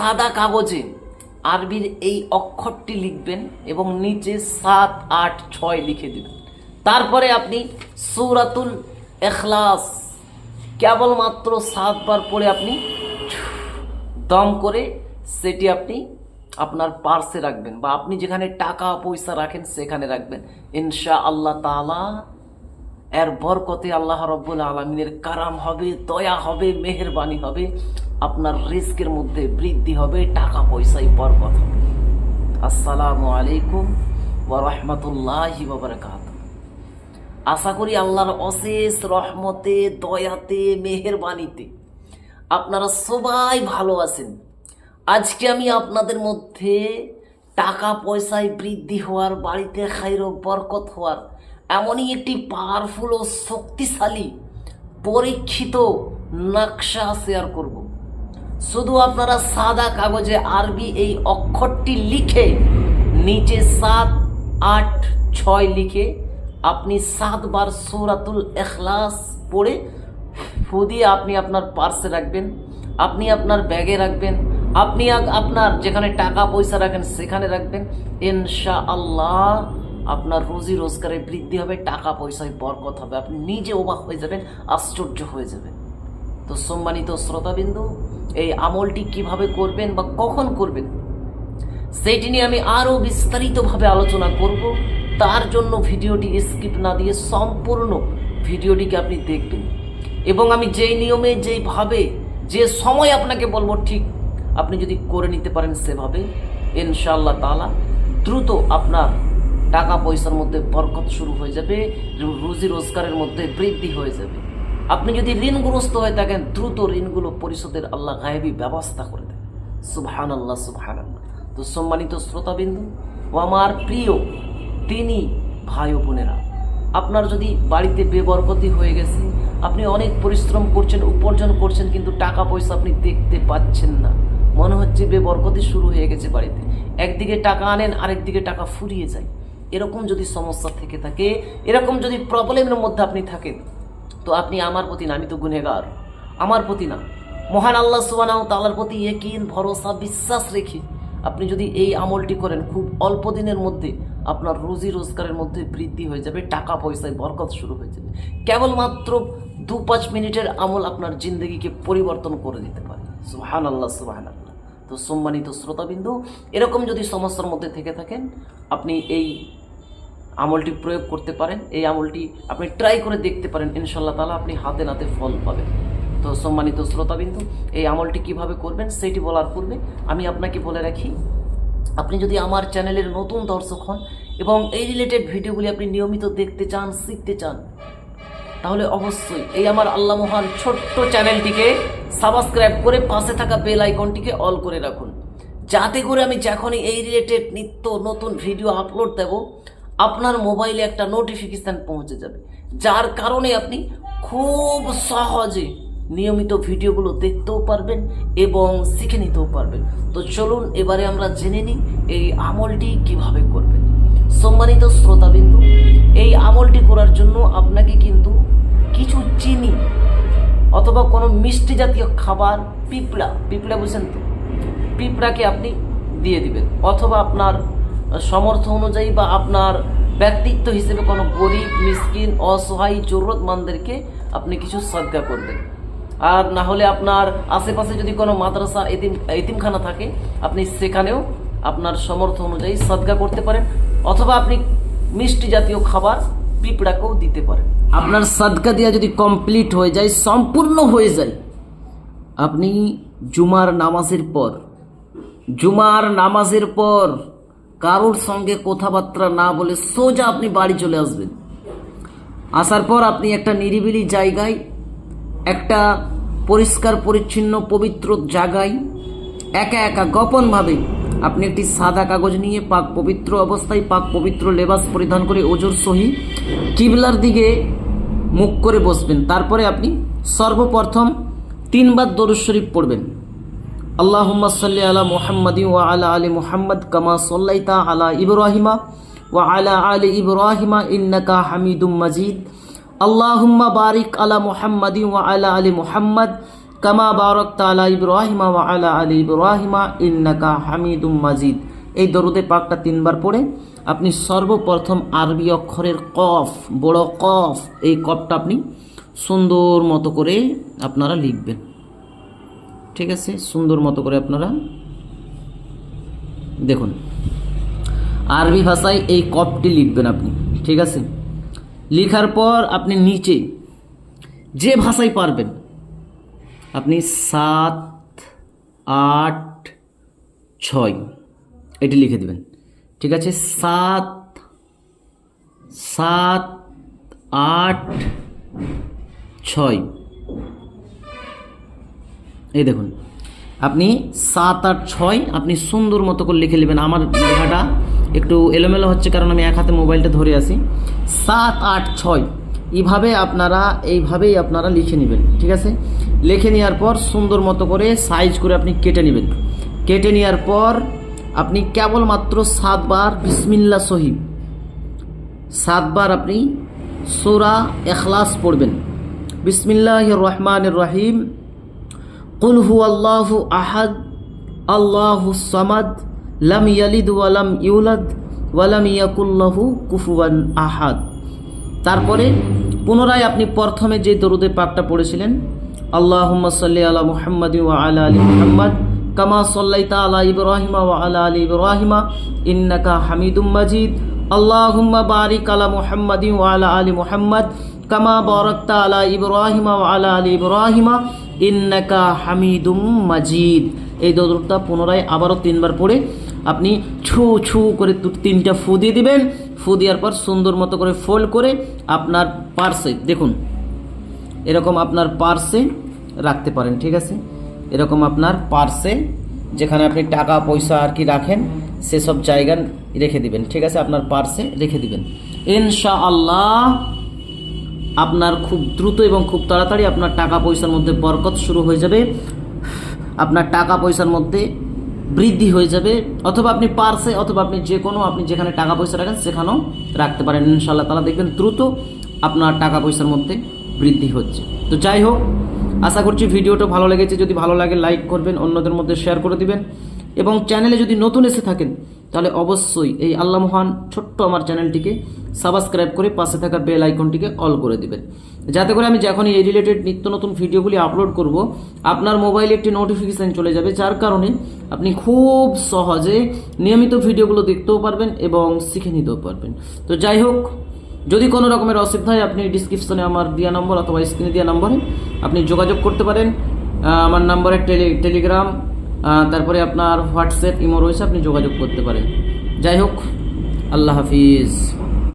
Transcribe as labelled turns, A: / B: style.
A: সাদা কাগজে আরবির এই অক্ষরটি লিখবেন এবং নিচে সাত, আট, ছয় লিখে দেবেন। তারপরে আপনি সৌরাতুল এখলাস কেবলমাত্র সাতবার পরে আপনি দম করে সেটি আপনি আপনার পার্সে রাখবেন বা আপনি যেখানে টাকা পয়সা রাখেন সেখানে রাখবেন। ইনশা আল্লাহ তালা এর বরকতে আল্লাহ রব্বুল আলমিনের কারাম হবে, দয়া হবে, মেহেরবানি হবে, আপনার রিস্কের মধ্যে বৃদ্ধি হবে, টাকা পয়সায় বরকত হবে। আসসালামু আলাইকুম ওয়া রাহমাতুল্লাহি ওয়া বারাকাতুহু। আশা করি আল্লাহর অশেষ রহমতে, দয়াতে, মেহেরবানিতে আপনারা সবাই ভালো আছেন। আজকে আমি আপনাদের মধ্যে টাকা পয়সায় বৃদ্ধি হওয়ার, বাড়িতে খাইর বরকত হওয়ার এমনই একটি পাওয়ারফুল ও শক্তিশালী, পরীক্ষিত নকশা শেয়ার করব। শুধু আপনারা সাদা কাগজে আরবি এই অক্ষরটি লিখে, নিচে সাত, আট, ছয় লিখে আপনি সাতবার সৌরাতুল এখলাস পড়ে ফু দিয়ে আপনি আপনার পার্সে রাখবেন, আপনি আপনার ব্যাগে রাখবেন, আপনি আপনার যেখানে টাকা পয়সা রাখেন সেখানে রাখবেন। ইনশা আল্লাহ আপনার রুজি রোজগারে বৃদ্ধি হবে, টাকা পয়সায় বরকত হবে। আপনি নিজে অবাক হয়ে যাবেন, আশ্চর্য হয়ে যাবেন। তো সম্মানিত শ্রোতাবিন্দু, এই আমলটি কীভাবে করবেন বা কখন করবেন সেইটি নিয়ে আমি আরও বিস্তারিতভাবে আলোচনা করব। তার জন্য ভিডিওটি স্কিপ না দিয়ে সম্পূর্ণ ভিডিওটিকে আপনি দেখবেন। এবং আমি যেই নিয়মে, যেইভাবে, যে সময় আপনাকে বলব, ঠিক আপনি যদি করে নিতে পারেন সেভাবে, ইনশাআল্লাহ তালা দ্রুত আপনার টাকা পয়সার মধ্যে বরকত শুরু হয়ে যাবে রুজি রোজগারের মধ্যে বৃদ্ধি হয়ে যাবে। আপনি যদি ঋণগ্রস্ত হয়ে থাকেন, দ্রুত ঋণগুলো পরিশোধের আল্লাহ গায়েবী ব্যবস্থা করে দেন। সুবহান আল্লাহ সুবহান আল্লাহ তো সম্মানিত শ্রোতাবিন্দু, ও আমার প্রিয় তিনি ভাই বোনেরা, আপনার যদি বাড়িতে বেবরকতি হয়ে গেছে, আপনি অনেক পরিশ্রম করছেন, উপার্জন করছেন, কিন্তু টাকা পয়সা আপনি দেখতে পাচ্ছেন না। মনে হচ্ছে বেবরকতি শুরু হয়ে গেছে বাড়িতে। একদিকে টাকা আনেন, আরেকদিকে টাকা ফুরিয়ে যায়। এরকম যদি সমস্যা থেকে থাকে, এরকম যদি প্রবলেমের মধ্যে আপনি থাকেন, তো আপনি আমার প্রতি না, আমি তো গুনেগার আমার প্রতি না। মহান আল্লাহ সুবানাহ তালার প্রতি একিন ভরসা, বিশ্বাস রেখে আপনি যদি এই আমলটি করেন, খুব অল্প দিনের মধ্যে আপনার রুজি রোজগারের মধ্যে বৃদ্ধি হয়ে যাবে, টাকা পয়সায় বরকত শুরু হয়ে যাবে। কেবলমাত্র দু পাঁচ মিনিটের আমল আপনার জিন্দগিকে পরিবর্তন করে দিতে পারে। সুহান আল্লাহ সুবাহান তো সম্মানিত শ্রোতাবিন্দু, এরকম যদি সমস্যার মধ্যে থেকে থাকেন, আপনি এই আমলটি প্রয়োগ করতে পারেন। এই আমলটি আপনি ট্রাই করে দেখতে পারেন ইনশাল্লাহ তালা আপনি হাতে নাতে ফল পাবেন। তো সম্মানিত শ্রোতাবিন্দু, এই আমলটি কীভাবে করবেন সেটি বলার পূর্বে আমি আপনাকে বলে রাখি, আপনি যদি আমার চ্যানেলের নতুন দর্শক হন এবং এই রিলেটেড ভিডিওগুলি আপনি নিয়মিত দেখতে চান, শিখতে চান, তাহলে অবশ্যই এই আমার আল্লাহ মহান ছোট্ট চ্যানেলটিকে সাবস্ক্রাইব করে পাশে থাকা বেল আইকনটিকে অল করে রাখুন। যাতে করে আমি যখনই এই রিলেটেড নিত্য নতুন ভিডিও আপলোড দেব, আপনার মোবাইলে একটা নোটিফিকেশান পৌঁছে যাবে। যার কারণে আপনি খুব সহজে নিয়মিত ভিডিওগুলো দেখতেও পারবেন এবং শিখে নিতেও পারবেন। তো চলুন, এবারে আমরা জেনে নিই এই আমলটি কীভাবে করবেন। সম্মানিত শ্রোতাবিন্দু, এই আমলটি করার জন্য আপনাকে কিন্তু কিছু চিনি অথবা কোনো মিষ্টি জাতীয় খাবার, পিঁপড়া পিঁপড়া বুঝছেন তো? পিঁপড়াকে আপনি দিয়ে দিবেন। অথবা আপনার সমর্থ অনুযায়ী বা আপনার ব্যক্তিত্ব হিসেবে কোনো গরিব, মিসকিন, অসহায়, জরুরতমানদেরকে আপনি কিছু সদ্গা করবেন। আর না হলে আপনার আশেপাশে যদি কোনো মাদ্রাসা, এতিম, এতিমখানা থাকে, আপনি সেখানেও আপনার সমর্থ অনুযায়ী সদ্গা করতে পারেন। অথবা আপনি মিষ্টি জাতীয় খাবার পিঁপড়াকেও দিতে পারেন। আপনার সাদকা দেওয়া যদি কমপ্লিট হয়ে যায়, সম্পূর্ণ হয়ে যায়। আপনি জুমার নামাজের পর, জুমার নামাজের পর কারোর সঙ্গে কথাবার্তা না বলে সোজা আপনি বাড়ি চলে আসবেন। আসার পর আপনি একটা নিরিবিলি জায়গায়, একটা পরিষ্কার পরিচ্ছন্ন পবিত্র জায়গায় একা একা গোপনভাবে আপনি একটি সাদা কাগজ নিয়ে পাক পবিত্র অবস্থায় পাক পবিত্র লেবাস পরিধান করে ওজোর সহি কিবলার দিকে মুখ করে বসবেন। তারপরে আপনি সর্বপ্রথম তিনবার দরুদ শরীফ পড়বেন। আল্লাহুম্মা সাল্লি আলা মুহাম্মাদি ওয়া আলা আলি মুহাম্মদ কামা সাল্লাইতা আলা ইব্রাহিমা ওয়া আলা আলি ইব্রাহিমা ইন্নাকা হামিদুম মাজিদ। আল্লাহুম্মা বারিক আলা মুহাম্মাদি ওয়া আলা আলি মুহাম্মদ কামা বারাকতা আলা ইব্রাহিমা ওয়া আলা আলি ইব্রাহিমা ইন্নাকা হামিদুম মাজিদ। এই দরুদে পাকটা তিনবার পড়ে। আপনি সর্বপ্রথম আরবি অক্ষরের কফ, বড় কফ, এই কফটা আপনি সুন্দর মতো করে আপনারা লিখবেন। ঠিক আছে? সুন্দর মতো করে আপনারা দেখুন। আরবি ভাষায় এই কপটি লিখবেন আপনি। ঠিক আছে? লিখার পর আপনি নিচে যে ভাষায় পারবেন আপনি সাত, আট, ছয়, এটি লিখে দেবেন। ঠিক আছে? সাত সাত, আট, ছয়। এই দেখুন, আপনি সাত, আট, ছয়, আপনি সুন্দর মতো করে লিখে নেবেন। আমার লেখাটা একটু এলোমেলো হচ্ছে, কারণ আমি এক হাতে মোবাইলটা ধরে আছি। সাত, আট, ছয়, এইভাবে আপনারা, এইভাবেই আপনারা লিখে নেবেন। ঠিক আছে? লিখে নেওয়ার পর সুন্দর মতো করে সাইজ করে আপনি কেটে নেবেন। কেটে নেওয়ার পর আপনি কেবলমাত্র সাতবার বিসমিল্লা সহিব সাতবার আপনি সোরা এখলাস পড়বেন। বিসমিল্লাহ রহমান রহিম। কুল হু আল্লাহু আহাদ, আল্লাহু সামাদ, লাম ইয়ালিদ ওয়ালাম ইউলাদ ওয়ালাম ইয়াকুল্লাহু কুফুয়ান আহাদ। তারপরে পুনরায় আপনি প্রথমে যে দরুদে পাকটা পড়েছিলেন পুনরায় আবারও তিনবার পড়ে আপনি ছু ছু করে তিনটা ফু দিয়ে দিবেন। ফু দেওয়ার পর সুন্দর মতো করে ফোল্ড করে আপনার পার্সে দেখুন। এরকম আপনার পার্সে রাখতে পারেন, ঠিক আছে? এরকম আপনার পার্সে যেখানে আপনি টাকা, পয়সা আর কি রাখেন, সেসব জায়গা রেখে দিবেন, ঠিক আছে? আপনার পার্সে রেখে দিবেন। ইনশা আল্লাহ আপনার খুব দ্রুত এবং খুব তাড়াতাড়ি আপনার টাকা, পয়সার মধ্যে বরকত শুরু হয়ে যাবে। আপনার টাকা, পয়সার মধ্যে বৃদ্ধি হয়ে যাবে। অথবা আপনি পার্সে অথবা আপনি যে কোনো, আপনি যেখানে টাকা, পয়সা রাখেন, সেখানেও রাখতে পারেন। ইনশাল্লাহ তালা দেখবেন দ্রুত আপনার টাকা, পয়সার মধ্যে বৃদ্ধি হচ্ছে। তো যাই হোক, আশা করছি ভিডিওটা ভালো লেগেছে। যদি ভালো লাগে লাইক করবেন, অন্যদের মধ্যে শেয়ার করে দিবেন। এবং চ্যানেলে যদি নতুন এসে থাকেন, তাহলে অবশ্যই এই আল্লাহ মহান ছোট্ট আমার চ্যানেলটিকে সাবস্ক্রাইব করে পাশে থাকা বেল আইকনটিকে অল করে দিবেন। যাতে করে আমি যখনই এই রিলেটেড নিত্য নতুন ভিডিওগুলি আপলোড করব, আপনার মোবাইলে একটি নোটিফিকেশান চলে যাবে, যার কারণে আপনি খুব সহজে নিয়মিত ভিডিওগুলো দেখতেও পারবেন এবং শিখে নিতেও পারবেন। তো যাই হোক যদি কোনো রকমের অসুবিধা হয়, আপনি ডিসক্রিপশনে আমার দেওয়া নম্বর অথবা স্ক্রিনে দেওয়া নম্বরে আপনি যোগাযোগ করতে পারেন। আমার নম্বরে টেলি টেলিগ্রাম তারপরে আপনার হোয়াটসঅ্যাপ ইমো রয়েছে, আপনি যোগাযোগ করতে পারেন। যাই হোক, আল্লাহ হাফিজ।